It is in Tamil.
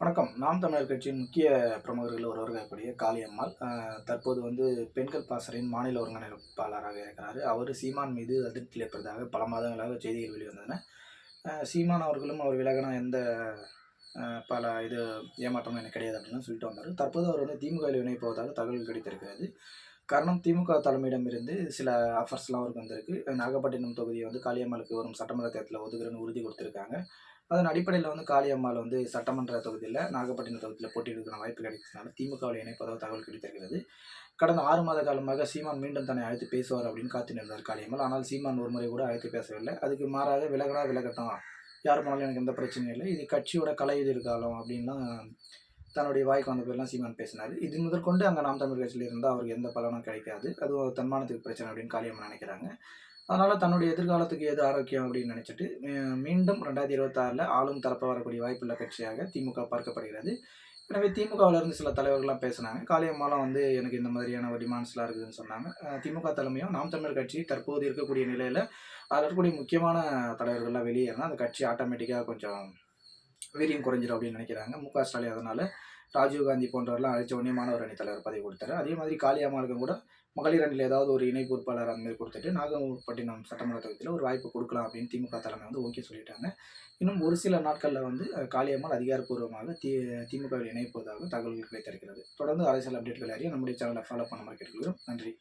வணக்கம். நாம் தமிழர் கட்சியின் முக்கிய பிரமுகர்கள் ஒருவர்களக்கூடிய காளியம்மாள் தற்போது வந்து பெண்கள் பாசறையின் மாநில ஒருங்கிணைப்பாளராக இருக்கிறார். அவர் சீமான் மீது அதிருப்தியில் இருப்பதாக பல மாதங்களாக செய்திகள் வெளிவந்தன. சீமான் அவர்களும் அவர் விலகின எந்த பல இது ஏமாற்றமும் எனக்கு கிடையாது அப்படின்னு சொல்லிட்டு வந்தார். தற்போது அவர் வந்து திமுகவில் இணைப்போவதாக தகவல் கிடைத்திருக்கிறது. காரணம் திமுக தலைமையிடமிருந்து சில ஆஃபர்ஸ்லாம் அவருக்கு வந்திருக்கு. நாகப்பட்டினம் தொகுதியை வந்து காளியம்மாளுக்கு வரும் சட்டமன்ற தேர்தலில் ஒதுக்குறேன்னு உறுதி கொடுத்துருக்காங்க. அதன் அடிப்படையில் வந்து காளியம்மாள் வந்து சட்டமன்ற தொகுதியில் நாகப்பட்டினம் தொகுதியில் போட்டியிடுக்கிற வாய்ப்பு கிடைத்ததுனால திமுகவில் இணைப்பதாக தகவல் கிடைத்திருக்கிறது. கடந்த ஆறு மாத காலமாக சீமான் மீண்டும் தன்னை அழைத்து பேசுவார் அப்படின்னு காத்திருந்தார் காளியம்மாள். ஆனால் சீமான் ஒரு முறை கூட அழைத்து பேசவில்லை. அதுக்கு மாறாக விலகனா விலகட்டும். யார் போனாலும் எனக்கு எந்த பிரச்சனையும் இல்லை. இது கட்சியோட கலை எதிர்காலம் அப்படின்லாம் தன்னுடைய வாய்க்கு வந்த பேர்லாம் சீமான் பேசினார். இது முதற்கொண்டு அங்கே நாம் தமிழ் கட்சியில் இருந்தால் அவருக்கு எந்த பலனும் கிடைக்காது. அது ஒரு தன்மானத்துக்கு பிரச்சனை அப்படின்னு காளியம்மா நினைக்கிறாங்க. அதனால் தன்னுடைய எதிர்காலத்துக்கு எது ஆரோக்கியம் அப்படின்னு நினச்சிட்டு மீண்டும் ரெண்டாயிரத்தி இருபத்தாறில் ஆளும் தரப்ப வரக்கூடிய வாய்ப்புள்ள கட்சியாக திமுக பார்க்கப்படுகிறது. எனவே திமுகவில் இருந்து சில தலைவர்கள்லாம் பேசுனாங்க. காளியம்மாலாம் வந்து எனக்கு இந்த மாதிரியான டிமாண்ட்ஸ்லாம் இருக்குதுன்னு சொன்னாங்க. திமுக தலைமையும் நாம் தமிழர் கட்சி தற்போது இருக்கக்கூடிய நிலையில் அதில் இருக்கக்கூடிய முக்கியமான தலைவர்கள்லாம் வெளியேறினா அந்த கட்சி ஆட்டோமேட்டிக்காக கொஞ்சம் வீரியம் குறைஞ்சிடும் அப்படின்னு நினைக்கிறாங்க. மு க ஸ்டாலின் அதனால் ராஜீவ்காந்தி போன்றவரெல்லாம் அழைச்ச உடனே மாணவர் அணி தலைவர் பதவி கொடுத்தாரு. அதே மாதிரி காளியம்மாளுக்கும் கூட மகளிர் அணியில் ஏதாவது ஒரு இணை பொறுப்பாளர் அந்த மாதிரி கொடுத்துட்டு நாகப்பட்டினம் சட்டமன்ற தொகுதியில் ஒரு வாய்ப்பு கொடுக்கலாம் அப்படின்னு திமுக தலைமை வந்து ஓகே சொல்லிட்டாங்க. இன்னும் ஒரு சில நாட்களில் வந்து காளியம்மாள் அதிகாரப்பூர்வமாக தி திமுகவில் இணைப்பதாக தகவல்கள் கிடைத்திருக்கிறது. தொடர்ந்து அரசியல் அப்டேட்கள் அறிய நம்முடைய சேனலை ஃபாலோ பண்ண மாதிரி நன்றி.